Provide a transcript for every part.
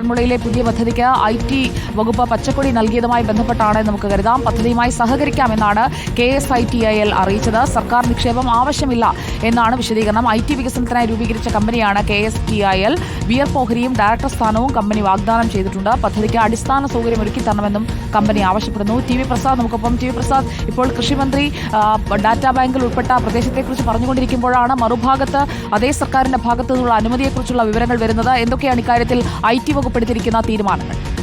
ആറന്മുളയിലെ പുതിയ പദ്ധതിക്ക് I T വകുപ്പ് പച്ചക്കൊടി നൽകിയതുമായി ബന്ധപ്പെട്ടാണ് നമുക്ക് കരുതാം. പദ്ധതിയുമായി സഹകരിക്കാമെന്നാണ് K S I T I L അറിയിച്ചത്. സർക്കാർ നിക്ഷേപം ആവശ്യമില്ല എന്നാണ് വിശദീകരണം. ഐ ടി വികസനത്തിനായി രൂപീകരിച്ച കമ്പനിയാണ് K S T I L. Wear പോഹരിയും ഡയറക്ടർ സ്ഥാനവും കമ്പനി വാഗ്ദാനം ചെയ്തിട്ടുണ്ട്. പദ്ധതിക്ക് അടിസ്ഥാന സൗകര്യം ഒരുക്കി തരണമെന്നും കമ്പനി ആവശ്യപ്പെടുന്നു. ടി വി പ്രസാദ് നമുക്കൊപ്പം. ടി വി പ്രസാദ് ഇപ്പോൾ കൃഷിമന്ത്രി ഡാറ്റ ബാങ്കിൽ ഉൾപ്പെട്ട പ്രദേശത്തെക്കുറിച്ച് പറഞ്ഞുകൊണ്ടിരിക്കുമ്പോഴാണ് മറുഭാഗത്ത് അതേ സർക്കാരിന്റെ ഭാഗത്തു നിന്നുള്ള അനുമതിയെക്കുറിച്ചുള്ള വിവരങ്ങൾ വരുന്നത്. എന്തൊക്കെയാണ് ഇക്കാര്യത്തിൽ ഐ ടി വകുപ്പ് എടുത്തിരിക്കുന്ന തീരുമാനങ്ങൾ.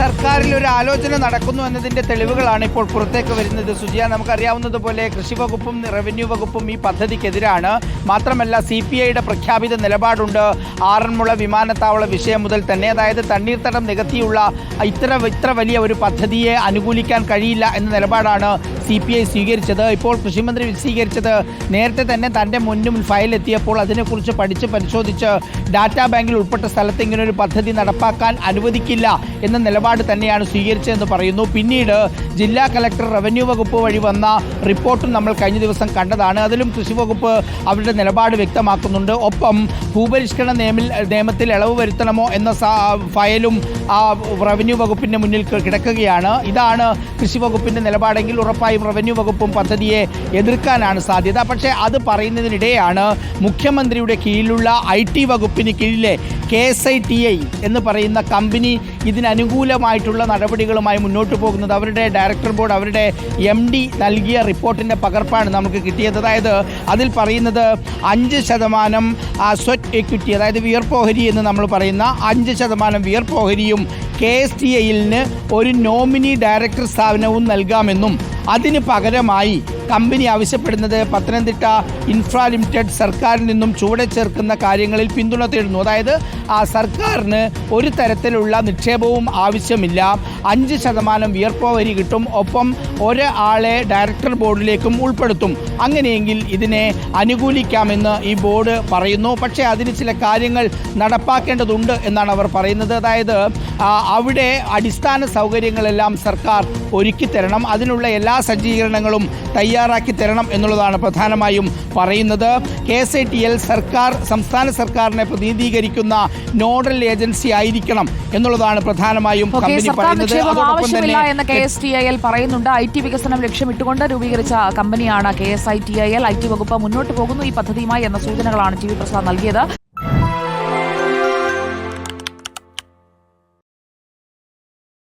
സർക്കാരിൽ ഒരു ആലോചന നടക്കുന്നു എന്നതിന്റെ തെളിവുകളാണ് ഇപ്പോൾ പുറത്തേക്ക് വരുന്നത്. സുജിയ നമുക്കറിയാവുന്നതുപോലെ കൃഷി വകുപ്പും റവന്യൂ വകുപ്പും ഈ പദ്ധതിക്കെതിരാണ്. മാത്രമല്ല സി പി ഐയുടെ പ്രഖ്യാപിത നിലപാടുണ്ട്. ആറന്മുള വിമാനത്താവള വിഷയം മുതൽ തന്നെ. അതായത് തണ്ണീർത്തടം നികത്തിയുള്ള ഇത്ര ഇത്ര വലിയ ഒരു പദ്ധതിയെ അനുകൂലിക്കാൻ കഴിയില്ല എന്ന നിലപാടാണ് സി പി ഐ സ്വീകരിച്ചത്. ഇപ്പോൾ കൃഷിമന്ത്രി സ്വീകരിച്ചത് നേരത്തെ തന്നെ തന്റെ മുന്നിൽ ഫയൽ എത്തിയപ്പോൾ അതിനെക്കുറിച്ച് പഠിച്ച് പരിശോധിച്ച് ഡാറ്റാ ബാങ്കിൽ ഉൾപ്പെട്ട സ്ഥലത്ത് ഇങ്ങനെ ഒരു പദ്ധതി നടപ്പാക്കാൻ അനുവദിക്കില്ല എന്ന നിലപാട് തന്നെയാണ് സ്വീകരിച്ചതെന്ന് പറയുന്നു. പിന്നീട് ജില്ലാ കലക്ടർ റവന്യൂ വകുപ്പ് വഴി വന്ന റിപ്പോർട്ടും നമ്മൾ കഴിഞ്ഞ ദിവസം കണ്ടതാണ്. അതിലും കൃഷി വകുപ്പ് അവരുടെ നിലപാട് വ്യക്തമാക്കുന്നുണ്ട്. ഒപ്പം ഭൂപരിഷ്കരണ നിയമത്തിൽ നിയമത്തിൽ ഇളവ് വരുത്തണമോ എന്ന ഫയലും ആ റവന്യൂ വകുപ്പിന്റെ മുന്നിൽ കിടക്കുകയാണ്. ഇതാണ് കൃഷി വകുപ്പിന്റെ നിലപാടെങ്കിൽ ഉറപ്പായും റവന്യൂ വകുപ്പും പദ്ധതിയെ എതിർക്കാനാണ് സാധ്യത. പക്ഷേ അത് പറയുന്നതിനിടെയാണ് മുഖ്യമന്ത്രിയുടെ കീഴിലുള്ള ഐ ടി വകുപ്പിന് കീഴിലെ K S I T I എന്ന് പറയുന്ന കമ്പനി ഇതിനനുകൂലമായിട്ടുള്ള നടപടികളുമായി മുന്നോട്ട് പോകുന്നത്. അവരുടെ ഡയറക്ടർ ബോർഡ് അവരുടെ എം ഡി നൽകിയ റിപ്പോർട്ടിന്റെ പകർപ്പാണ് നമുക്ക് കിട്ടിയത്. അതായത് അതിൽ പറയുന്നത് അഞ്ച് ശതമാനം സ്വറ്റ് എക്വിറ്റി അതായത് വിയർപ്പോഹരി എന്ന് നമ്മൾ പറയുന്ന അഞ്ച് ശതമാനം വിയർപ്പോഹരിയും കെ എസ് ടി ഐയിലിന് ഒരു നോമിനി ഡയറക്ടർ സ്ഥാപനവും നൽകാമെന്നും അതിന് പകരമായി കമ്പനി ആവശ്യപ്പെടുന്നത് പത്തനംതിട്ട ഇൻഫ്രാ ലിമിറ്റഡ് സർക്കാരിൽ നിന്നും ചുവടെ ചേർക്കുന്ന കാര്യങ്ങളിൽ പിന്തുണ തേടുന്നു. അതായത് ആ സർക്കാരിന് ഒരു തരത്തിലുള്ള നിക്ഷേപവും ആവശ്യമില്ല. അഞ്ച് ശതമാനം വിയർപ്പോവരി കിട്ടും. ഒപ്പം ഒരാളെ ഡയറക്ടർ ബോർഡിലേക്കും ഉൾപ്പെടുത്തും. അങ്ങനെയെങ്കിൽ ഇതിനെ അനുകൂലിക്കാമെന്ന് ഈ ബോർഡ് പറയുന്നു. പക്ഷേ അതിന് ചില കാര്യങ്ങൾ നടപ്പാക്കേണ്ടതുണ്ട് എന്നാണ് അവർ പറയുന്നത്. അതായത് അവിടെ അടിസ്ഥാന സൗകര്യങ്ങളെല്ലാം സർക്കാർ ഒരുക്കി തരണം അതിനുള്ള എല്ലാ സജ്ജീകരണങ്ങളും തയ്യാറാക്കി തരണം എന്നുള്ളതാണ് പ്രധാനമായും പറയുന്നത്. K S I T L സർക്കാർ സംസ്ഥാന സർക്കാരിനെ പ്രതിനിധീകരിക്കുന്ന നോഡൽ ഏജൻസി ആയിരിക്കണം എന്നുള്ളതാണ് പ്രധാനമായും കമ്പനി പറയുന്നത്. ആവശ്യമില്ല എന്ന് K S T I L പറയുന്നുണ്ട്. ഐ ടി വികസനം ലക്ഷ്യമിട്ടുകൊണ്ട് രൂപീകരിച്ച കമ്പനിയാണ് K S I T I L. I T വകുപ്പ് മുന്നോട്ട് പോകുന്നു ഈ പദ്ധതിയുമായി എന്ന സൂചനകളാണ് ടി വി പ്രസാദ് നൽകിയത്.